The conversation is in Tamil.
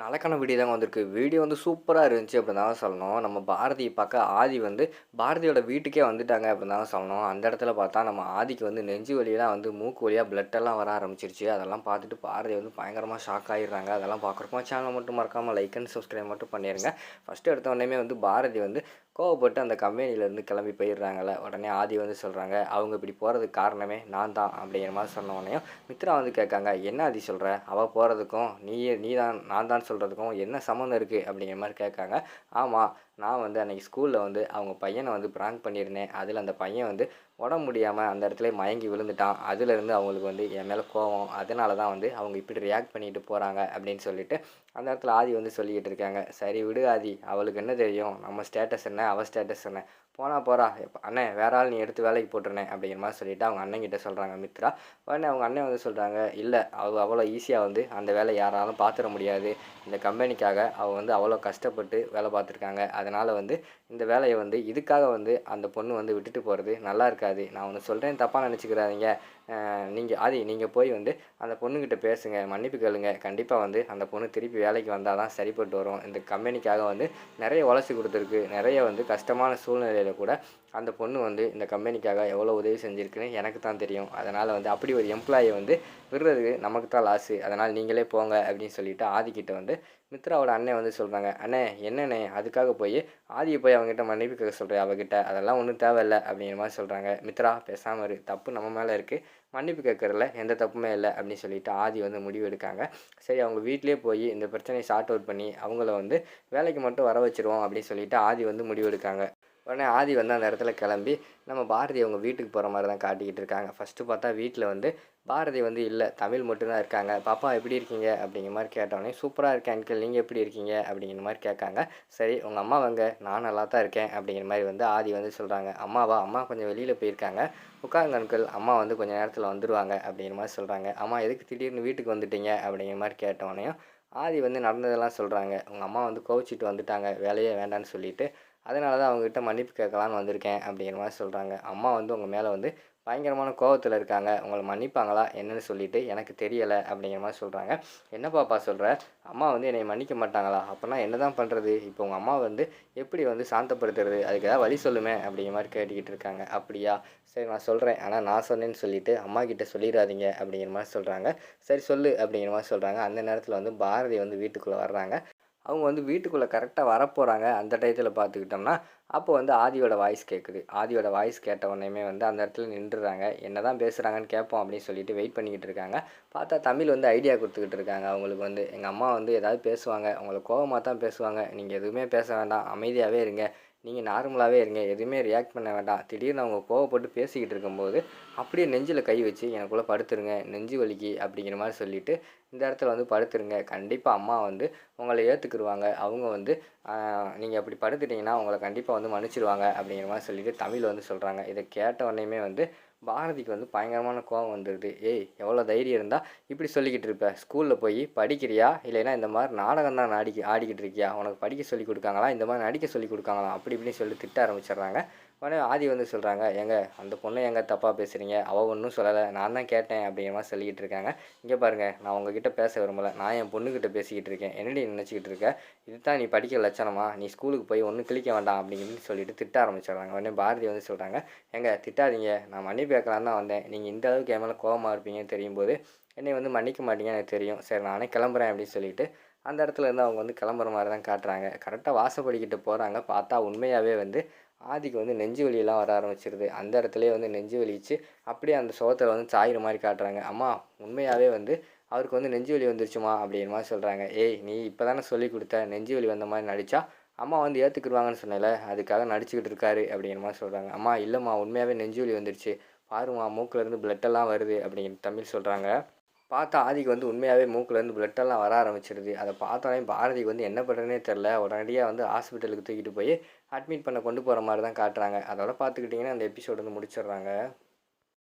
நல்லக்கான வீடியோ தாங்க வந்திருக்கு. வீடியோ வந்து சூப்பராக இருந்துச்சு அப்படின்னு தான் சொல்லணும். நம்ம பாரதி பார்க்க ஆதி வந்து பாரதியோட வீட்டுக்கே வந்துட்டாங்க அப்படின்னு தான் சொல்லணும். அந்த இடத்துல பார்த்தா நம்ம ஆதிக்கு வந்து நெஞ்சு வழியெல்லாம் வந்து மூக்கு வழியாக பிளட்டெல்லாம் எல்லாம் வர ஆரம்பிச்சிருச்சு. அதெல்லாம் பார்த்துட்டு பாரதி வந்து பயங்கரமாக ஷாக் ஆகிடுறாங்க அதெல்லாம் பார்க்குறப்போ சேனல் மட்டும் மறக்காமல் லைக் அண்ட் சப்ஸ்கிரைப் மட்டும் பண்ணிடுங்க ஃபஸ்ட்டு எடுத்த உடனே வந்து பாரதி வந்து கோவப்பட்டு அந்த கம்பெனியிலேருந்து கிளம்பி போயிடுறாங்கள உடனே ஆதி வந்து சொல்கிறாங்க அவங்க இப்படி போகிறதுக்கு காரணமே நான் தான் அப்படிங்கிற மாதிரி சொன்ன உடனே மித்ரா வந்து கேட்காங்க என்ன ஆதி சொல்கிற அவள் போகிறதுக்கும் நீ நீ தான் நான் தான் சொல்கிறதுக்கும் என்ன சம்மந்தம் இருக்குது அப்படிங்கிற மாதிரி கேட்காங்க. ஆமாம் நான் வந்து அன்றைக்கி ஸ்கூலில் வந்து அவங்க பையனை வந்து ப்ராங்க் பண்ணியிருந்தேன். அதில் அந்த பையன் வந்து உடம்பு முடியாமல் அந்த இடத்துல மயங்கி விழுந்துட்டான். அதுலேருந்து அவங்களுக்கு வந்து என் மேலே கோவம். அதனால தான் வந்து அவங்க இப்படி ரியாக்ட் பண்ணிட்டு போகிறாங்க அப்படின்னு சொல்லிட்டு அந்த இடத்துல ஆதி வந்து சொல்லிக்கிட்டு இருக்காங்க. சரி விடு ஆதி அவளுக்கு என்ன தெரியும்? நம்ம ஸ்டேட்டஸ் என்ன? அவள் ஸ்டேட்டஸ் என்ன? போனால் போகிறா அண்ணே வேற ஆள் நீ எடுத்து வேலைக்கு போட்டுருனே அப்படிங்கிற மாதிரி சொல்லிட்டு அவங்க அண்ணன் சொல்கிறாங்க மித்ரா. உடனே அவங்க அண்ணன் வந்து சொல்கிறாங்க இல்லை அவள் அவ்வளோ ஈஸியாக வந்து அந்த வேலை யாராலும் பார்த்துட முடியாது. இந்த கம்பெனிக்காக அவள் வந்து அவ்வளோ கஷ்டப்பட்டு வேலை பார்த்துருக்காங்க அதனால் வந்து இந்த வேலையை வந்து இதுக்காக வந்து அந்த பொண்ணு வந்து விட்டுட்டு போகிறது நல்லா இருக்காது. நான் ஒன்று சொல்கிறேன் தப்பாக நினச்சிக்கிறாதீங்க. நீங்கள் அது நீங்கள் போய் வந்து அந்த பொண்ணுக்கிட்ட பேசுங்க மன்னிப்பு கேளுங்க. கண்டிப்பாக வந்து அந்த பொண்ணு திருப்பி வேலைக்கு வந்தால் தான் சரிப்பட்டு வரும். இந்த கம்பெனிக்காக வந்து நிறைய உழைச்சி கொடுத்துருக்கு. நிறைய வந்து கஷ்டமான சூழ்நிலையில் கூட அந்த பொண்ணு வந்து இந்த கம்பெனிக்காக எவ்வளோ உதவி செஞ்சுருக்குன்னு எனக்கு தான் தெரியும். அதனால் வந்து அப்படி ஒரு எம்ப்ளாயை வந்து விடுறதுக்கு நமக்கு தான் லாஸு அதனால் நீங்களே போங்க அப்படின்னு சொல்லிட்டு ஆதிக்கிட்ட வந்து மித்ராவோட அண்ணன் வந்து சொல்கிறாங்க அண்ணே என்னண்ணே? அதுக்காக போய் ஆதியை போய் அவங்ககிட்ட மன்னிப்பு கேட்க சொல்கிறேன் அவகிட்ட. அதெல்லாம் ஒன்றும் தேவையில்லை அப்படிங்கிற மாதிரி சொல்கிறாங்க மித்ரா பேசாமல் இரு. தப்பு நம்ம மேலே இருக்குது மன்னிப்பு கேட்கறதுல எந்த தப்புமே இல்லை அப்படின்னு சொல்லிட்டு ஆதி வந்து முடிவு எடுக்காங்க. சரி அவங்க வீட்டிலேயே போய் இந்த பிரச்சனையை ஷார்ட் அவுட் பண்ணி அவங்கள வந்து வேலைக்கு மட்டும் வர வச்சுருவோம் அப்படின்னு சொல்லிட்டு ஆதி வந்து முடிவு எடுக்காங்க. உடனே ஆதி வந்து அந்த இடத்துல கிளம்பி நம்ம பாரதி அவங்க வீட்டுக்கு போகிற மாதிரி தான் காட்டிக்கிட்டு இருக்காங்க. ஃபஸ்ட்டு பார்த்தா வீட்டில் வந்து பாரதி வந்து இல்லை தமிழ் மட்டும்தான் இருக்காங்க. பாப்பா எப்படி இருக்கீங்க? அப்படிங்கிற மாதிரி கேட்டோடனே சூப்பராக இருக்கேன் அங்கிள் நீங்கள் எப்படி இருக்கீங்க? அப்படிங்கிற மாதிரி கேட்காங்க. சரி உங்கள் அம்மா வாங்க. நான் நல்லா தான் இருக்கேன். அப்படிங்கிற மாதிரி வந்து ஆதி வந்து சொல்கிறாங்க அம்மாவா அம்மா கொஞ்சம் வெளியில் போயிருக்காங்க. உட்காங்க அங்கிள் அம்மா வந்து கொஞ்சம் நேரத்தில் வந்துடுவாங்க அப்படிங்கிற மாதிரி சொல்கிறாங்க அம்மா எதுக்கு திடீர்னு வீட்டுக்கு வந்துட்டீங்க? அப்படிங்கிற மாதிரி கேட்டோடனே ஆதி வந்து நடந்ததெல்லாம் சொல்கிறாங்க உங்கள் அம்மா வந்து கோவிச்சிட்டு வந்துட்டாங்க. வேலையே வேண்டான்னு சொல்லிட்டு அதனால தான் அவங்ககிட்ட மன்னிப்பு கேட்கலான்னு வந்திருக்கேன் அப்படிங்கிற மாதிரி சொல்கிறாங்க அம்மா வந்து உங்கள் மேலே வந்து பயங்கரமான கோவத்தில் இருக்காங்க. உங்களை மன்னிப்பாங்களா? என்னன்னு சொல்லிட்டு எனக்கு தெரியலை அப்படிங்கிற மாதிரி சொல்கிறாங்க என்ன பாப்பா சொல்கிற அம்மா வந்து என்னை மன்னிக்க மாட்டாங்களா? அப்போனா என்ன தான் பண்ணுறது இப்போ உங்கள் அம்மா வந்து எப்படி வந்து சாந்தப்படுத்துறது? அதுக்கு ஏதாவது வழி சொல்லுமே அப்படிங்கிற மாதிரி கேட்டுக்கிட்டு இருக்காங்க. அப்படியா? சரி நான் சொல்கிறேன் ஆனால் நான் சொன்னேன்னு சொல்லிட்டு அம்மா கிட்டே சொல்லிடாதீங்க அப்படிங்கிற மாதிரி சொல்கிறாங்க சரி சொல்லு அப்படிங்கிற மாதிரி சொல்கிறாங்க அந்த நேரத்தில் வந்து பாரதி வந்து வீட்டுக்குள்ளே வர்றாங்க. அவங்க வந்து வீட்டுக்குள்ளே கரெக்டாக வரப்போகிறாங்க அந்த டயத்தில் பார்த்துக்கிட்டோம்னா அப்போ வந்து ஆதியோட வாய்ஸ் கேட்குது ஆதியோட வாய்ஸ் கேட்ட உடனேயுமே வந்து அந்த இடத்துல நின்றுறாங்க. என்ன தான் பேசுகிறாங்கன்னு கேட்போம் அப்படின்னு சொல்லிட்டு வெயிட் பண்ணிக்கிட்டு இருக்காங்க. பார்த்தா தமிழ் வந்து ஐடியா கொடுத்துக்கிட்டு இருக்காங்க. அவங்களுக்கு வந்து எங்கள் அம்மா வந்து ஏதாவது பேசுவாங்க. உங்களுக்கு கோபமாக தான் பேசுவாங்க. நீங்கள் எதுவுமே பேச வேண்டாம். அமைதியாகவே இருங்க. நீங்கள் நார்மலாகவே இருங்க. எதுவுமே ரியாக்ட் பண்ண வேண்டாம். திடீர்னு அவங்க கோவப்பட்டு பேசிக்கிட்டு இருக்கும்போது அப்படியே நெஞ்சில் கை வச்சு எனக்குள்ளே படுத்துருங்க. நெஞ்சு வலிக்கு. அப்படிங்கிற மாதிரி சொல்லிட்டு இந்த இடத்துல வந்து படுத்துருங்க. கண்டிப்பாக அம்மா வந்து உங்களை ஏற்றுக்குருவாங்க அவங்க வந்து நீங்கள் அப்படி படுத்துட்டிங்கன்னா உங்களை கண்டிப்பாக வந்து மன்னிச்சிடுவாங்க அப்படிங்கிற மாதிரி சொல்லிட்டு தமிழ் வந்து சொல்கிறாங்க இதை கேட்ட உடனேயுமே வந்து பாரதிக்கு வந்து பயங்கரமான கோபம் வந்துடுது ஏய் எவ்வளோ தைரியம் இருந்தால் இப்படி சொல்லிக்கிட்டு இருப்ப? ஸ்கூலில் போய் படிக்கிறியா? இல்லைன்னா இந்த மாதிரி நாடகம் தான் ஆடி ஆடிக்கிட்டு இருக்கியா? உனக்கு படிக்க சொல்லி கொடுக்காங்களா? இந்த மாதிரி நடிக்க சொல்லி கொடுக்காங்களா? அப்படி இப்படின்னு சொல்லி திட்ட ஆரம்பிச்சிடுறாங்க. உடனே ஆதி வந்து சொல்கிறாங்க எங்க அந்த பொண்ணை எங்கே தப்பாக பேசுகிறீங்க அவள் ஒன்றும் சொல்லலை. நான் தான் கேட்டேன் அப்படிங்கிற மாதிரி சொல்லிக்கிட்டு இருக்காங்க. இங்கே பாருங்கள் நான் உங்ககிட்ட பேச விரும்பல. நான் என் பொண்ணுக்கிட்ட பேசிக்கிட்டு இருக்கேன். என்னடி நினச்சிக்கிட்டு இருக்க? இதுதான் நீ படிக்க லட்சணமா? நீ ஸ்கூலுக்கு போய் ஒன்றும் கிழிக்க வேண்டாம் அப்படிங்கன்னு சொல்லிட்டு திட்ட ஆரம்பிச்சிடுறாங்க. உடனே பாரதி வந்து சொல்கிறாங்க எங்கே திட்டாதீங்க. நான் மன்னிப்பு கேட்கலான்னு தான் வந்தேன். நீங்கள் இந்த அளவுக்கு என் மேலே கோபமாக இருப்பீங்கன்னு தெரியும் போது என்னை வந்து மன்னிக்க மாட்டீங்க எனக்கு தெரியும். சரி நானே கிளம்புறேன் அப்படின்னு சொல்லிட்டு அந்த இடத்துல இருந்து அவங்க வந்து கிளம்புற மாதிரி தான் காட்டுறாங்க. கரெக்டாக வாசப்படிக்கிட்டு போகிறாங்க பார்த்தா உண்மையாகவே வந்து ஆதிக்கு வந்து நெஞ்சு வலியெல்லாம் வர ஆரம்பிச்சிருது. அந்த இடத்துலயே வந்து நெஞ்சு வலிச்சு அப்படியே அந்த சோத்தில் வந்து சாயிற மாதிரி காட்டுறாங்க. அம்மா உண்மையாகவே வந்து அவருக்கு வந்து நெஞ்சு வலி வந்துருச்சுமா? அப்படிங்கிற மாதிரி சொல்கிறாங்க ஏய் நீ இப்போ தானே சொல்லி கொடுத்த நெஞ்சு வலி வந்த மாதிரி நடித்தா அம்மா வந்து ஏற்றுக்கிடுவாங்கன்னு சொன்னல அதுக்காக நடிச்சுக்கிட்டு இருக்காரு அப்படிங்கிற மாதிரி சொல்கிறாங்க அம்மா இல்லைம்மா உண்மையாகவே நெஞ்சு வலி வந்துருச்சு. பாரும்மா மூக்கிலேருந்து பிளட்டெல்லாம் வருது அப்படிங்கிற தமிழ் சொல்கிறாங்க பார்த்தா ஆதிக்கு வந்து உண்மையாகவே மூக்கிலேருந்து பிளட்டெல்லாம் வர ஆரம்பிச்சிருது. அதை பார்த்தோன்னே பாரதிக்கு வந்து என்ன பண்ணுறதுனே தெரில உடனடியாக வந்து ஹாஸ்பிட்டலுக்கு தூக்கிட்டு போய் அட்மிட் பண்ண கொண்டு போகிற மாதிரி தான் காட்டுறாங்க. அதோட பார்த்துக்கிட்டிங்கன்னா அந்த எபிசோடு வந்து முடிச்சிடுறாங்க.